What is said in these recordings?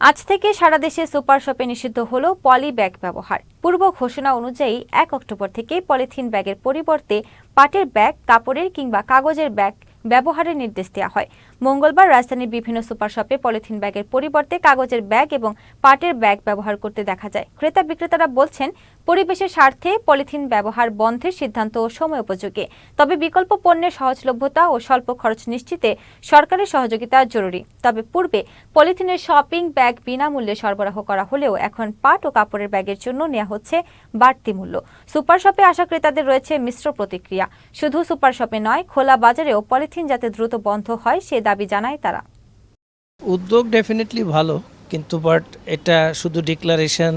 আজ থেকে সারা দেশে সুপার শপে নিষিদ্ধ হল পলি ব্যাগ ব্যবহার। পূর্ব ঘোষণা অনুযায়ী এক অক্টোবর থেকে পলিথিন ব্যাগের পরিবর্তে পাটের ব্যাগ, কাপড়ের কিংবা কাগজের ব্যাগ ব্যবহারের নির্দেশ দেওয়া হয়। মঙ্গলবার রাজধানীর বিভিন্ন সুপার শপে পলিথিন ব্যাগের পরিবর্তে কাগজের ব্যাগ এবং পাটের ব্যাগ ব্যবহার করতে দেখা যায়। ক্রেতা বিক্রেতারা বলছেন পরিবেশের স্বার্থে পলিথিন ব্যবহার বন্ধের সিদ্ধান্ত সময় উপযোগী। তবে বিকল্প পণ্যের সহজলভ্যতা ও স্বল্প খরচ নিশ্চিতে সরকারের সহযোগিতা জরুরি। তবে পূর্বে পলিথিনের শপিং ব্যাগ বিনামূল্যে সরবরাহ করা হলেও এখন পাট ও কাপড়ের ব্যাগের জন্য নেওয়া হচ্ছে বাড়তি মূল্য। সুপার শপে আসা ক্রেতাদের রয়েছে মিশ্র প্রতিক্রিয়া। শুধু সুপার শপে নয়, খোলা বাজারেও পলিথিন যাতে দ্রুত বন্ধ হয়, সে দাবি জানায় তারা। উদ্যোগ ডেফিনেটলি ভালো, কিন্তু বাট এটা শুধু ডিক্লারেশন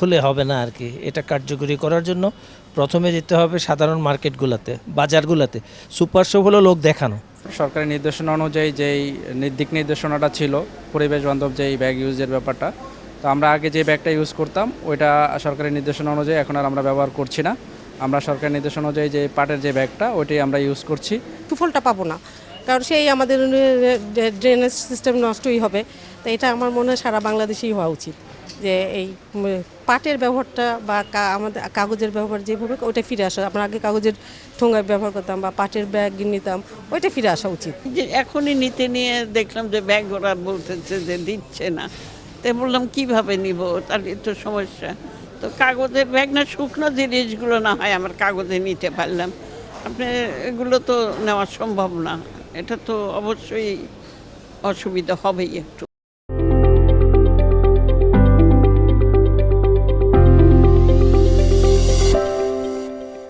হলে হবে না আর কি। এটা কার্যকরী করার জন্য প্রথমে যেতে হবে সাধারণ মার্কেটগুলোতে বাজারগুলোতে। সুপার শপ হলো লোক দেখানো। সরকারি নির্দেশনা অনুযায়ী যেই দিক নির্দেশনাটা ছিল পরিবেশ বান্ধব যেই ব্যাগ ইউজের ব্যাপারটা তো আমরা আগে যে ব্যাগটা ইউজ করতাম ওইটা সরকারি নির্দেশনা অনুযায়ী এখন আর আমরা ব্যবহার করছি না। আমরা সরকারি নির্দেশনা অনুযায়ী যে পাটের যে ব্যাগটা ওইটাই আমরা ইউজ করছি। সুফলটা পাবো না কারণ সেই আমাদের ড্রেনেজ সিস্টেম নষ্টই হবে। তো এটা আমার মনে হয় সারা বাংলাদেশেই হওয়া উচিত। যে এই পাটের ব্যবহারটা বা আমাদের কাগজের ব্যবহার যেভাবে ওটা ফিরে আসা, আমরা আগে কাগজের ঠোঙায় ব্যবহার করতাম বা পাটের ব্যাগ নিতাম, ওইটা ফিরে আসা উচিত। যে এখনই নিতে নিয়ে দেখলাম যে ব্যাগ ওরা বলতেছে যে দিচ্ছে না। তাই বললাম, কীভাবে নিব? তাহলে তো সমস্যা। তো কাগজের ব্যাগ না, শুকনো জিনিসগুলো না হয় আমার কাগজে নিতে পারলাম। আপনি এগুলো তো নেওয়া সম্ভব না। এটা তো অবশ্যই অসুবিধা হবেই একটু।